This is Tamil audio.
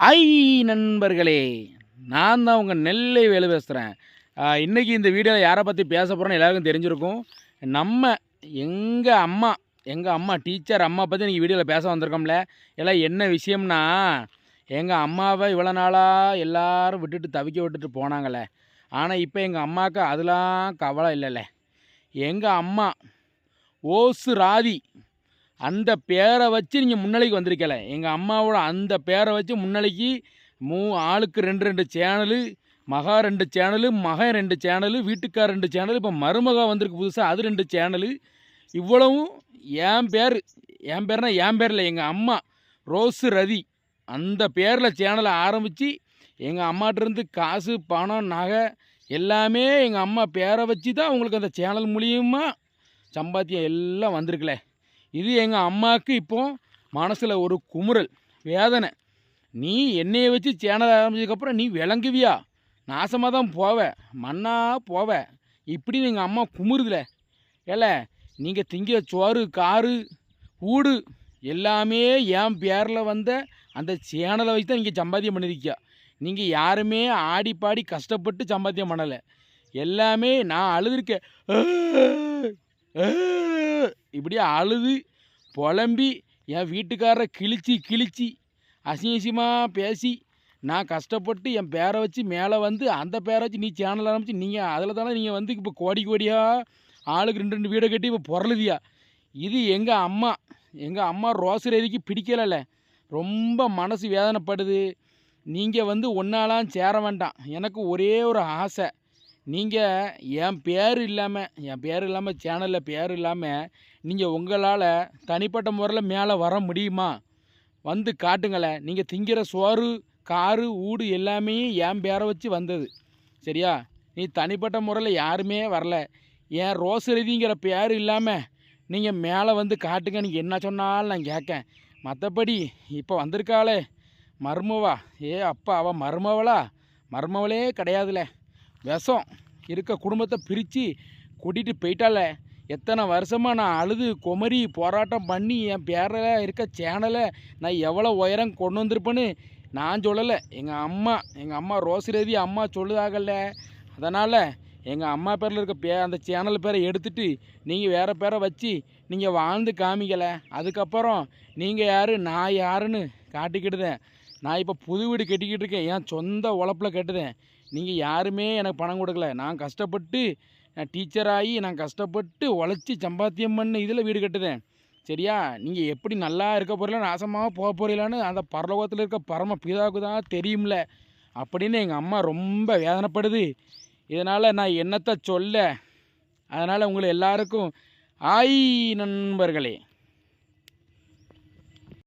ஐ நண்பர்களே நான் தான் உங்கள் நெல்லை வேலை பேசுகிறேன் இன்றைக்கி இந்த வீடியோவில் யாரை பற்றி பேச போகிறோன்னு எல்லாருக்கும் தெரிஞ்சிருக்கும். நம்ம எங்கள் அம்மா எங்கள் அம்மா டீச்சர் அம்மா பற்றி இன்றைக்கி வீடியோவில் பேச வந்திருக்கோம்ல. எல்லாம் என்ன விஷயம்னா எங்கள் அம்மாவை இவ்வளோ நாளாக எல்லாரும் விட்டுட்டு தவிக்க விட்டுட்டு போனாங்களே ஆனால் இப்போ எங்கள் அம்மாவுக்கு அதெல்லாம் கவலை இல்லைல்ல. எங்கள் அம்மா ஓசு ராதி அந்த பேரை வச்சு நீங்கள் முன்னாடிக்கு வந்திருக்கல. எங்கள் அம்மாவோட அந்த பேரை வச்சு முன்னாடிக்கு மூ ஆளுக்கு ரெண்டு ரெண்டு சேனலு மகா ரெண்டு சேனலு மகன் ரெண்டு சேனலு வீட்டுக்கார் ரெண்டு சேனலு இப்போ மருமகா வந்திருக்கு புதுசாக அது ரெண்டு சேனலு. இவ்வளவும் என் பேர் என் பேர்னா என் பேரில் எங்கள் அம்மா ரோஸு ரதி. அந்த பேரில் சேனலை ஆரம்பித்து எங்கள் அம்மாட்டிருந்து காசு பணம் நகை எல்லாமே எங்கள் அம்மா பேரை வச்சு தான் உங்களுக்கு அந்த சேனல் மூலியமாக சம்பாத்தியம் எல்லாம் வந்திருக்குல. இது எங்கள் அம்மாவுக்கு இப்போ மனசில் ஒரு குமுறல் வேதனை நீ என்னையை வச்சு சேனல் ஆரம்பிச்சதுக்கப்புறம் நீ விளங்குவியா நாசமாக தான் போவ மண்ணாக போவ இப்படின்னு எங்கள் அம்மா குமுறுதுல ஏல நீங்கள் திங்கிற சோறு காரு ஊடு எல்லாமே என் பேரில் வந்த அந்த சேனலை வச்சு தான் நீங்கள் சம்பாத்தியம் பண்ணியிருக்கியா நீங்கள் யாருமே ஆடி பாடி கஷ்டப்பட்டு சம்பாத்தியம் பண்ணலை எல்லாமே நான் அழுதுருக்கேன் இப்படியே அழுது புலம்பி என் வீட்டுக்காரரை கிழிச்சி கிழிச்சி அசிங்கசியமாக பேசி நான் கஷ்டப்பட்டு என் பேரை வச்சு மேலே வந்து அந்த பேரை வச்சு நீ சேனல் ஆரம்பிச்சு நீங்கள் அதில் தானே நீங்கள் வந்து இப்போ கோடி கோடியாக ஆளுக்கு ரெண்டு ரெண்டு வீடை கட்டி இப்போ பொருளுதியா இது எங்கள் அம்மா எங்கள் அம்மா ரோசரேதிக்கு பிடிக்கலைல்ல. ரொம்ப மனசு வேதனைப்படுது. நீங்கள் வந்து ஒன்றாலாம் சேர வேண்டாம். எனக்கு ஒரே ஒரு ஆசை. நீங்கள் என் பேர் இல்லாமல் என் பேர் இல்லாமல் சேனலில் பேர் இல்லாமல் நீங்கள் உங்களால் தனிப்பட்ட முறையில் மேலே வர முடியுமா? வந்து காட்டுங்களேன். நீங்கள் திங்கிற சோறு காரு ஊடு எல்லாமே என் பேரை வச்சு வந்தது. சரியா? நீ தனிப்பட்ட முறையில் யாருமே வரல. என் ரோசரதிங்கிற பேர் இல்லாமல் நீங்கள் மேலே வந்து காட்டுங்க. நீங்கள் என்ன சொன்னாலும் நான் கேட்கேன். மற்றபடி இப்போ வந்திருக்காளே மருமவா. ஏ அப்பா அவள் மருமவளா? மருமவளே கிடையாதுல. விஷம் இருக்க குடும்பத்தை பிரித்து கூட்டிகிட்டு போயிட்டாலே எத்தனை வருஷமாக நான் அழுது குமரி போராட்டம் பண்ணி என் பேரில் இருக்க சேனலை நான் எவ்வளோ உயரம் கொண்டு வந்திருப்பேன்னு நான் சொல்லலை. எங்கள் அம்மா எங்கள் அம்மா ரோசிரதி அம்மா சொல்லுதாகல அதனால் எங்கள் அம்மா பேரில் இருக்க பே அந்த சேனல் பேரை எடுத்துட்டு நீங்கள் வேறு பேரை வச்சு நீங்கள் வாழ்ந்து காமிக்கலை. அதுக்கப்புறம் நீங்கள் யார் நான் யாருன்னு காட்டிக்கிட்டுதேன். நான் இப்போ புது வீடு கட்டிக்கிட்டு இருக்கேன். என் சொந்த உழப்பில் கட்டுதேன். நீங்கள் யாருமே எனக்கு பணம் கொடுக்கல. நான் கஷ்டப்பட்டு நான் டீச்சராகி நான் கஷ்டப்பட்டு உழைச்சி சம்பாத்தியம் பண்ண இதில் வீடு கட்டுதேன். சரியா? நீங்கள் எப்படி நல்லா இருக்க போகிறீங்களா நாசமாக போக போகிறீங்களான்னு அந்த பரலோகத்தில் இருக்க பரம பிதாவுக்கு தான் தெரியும்ல. அப்படின்னு எங்கள் அம்மா ரொம்ப வேதனைப்படுது. இதனால் நான் என்னத்தை சொல்ல? அதனால் உங்களை எல்லாருக்கும் ஆய் நண்பர்களே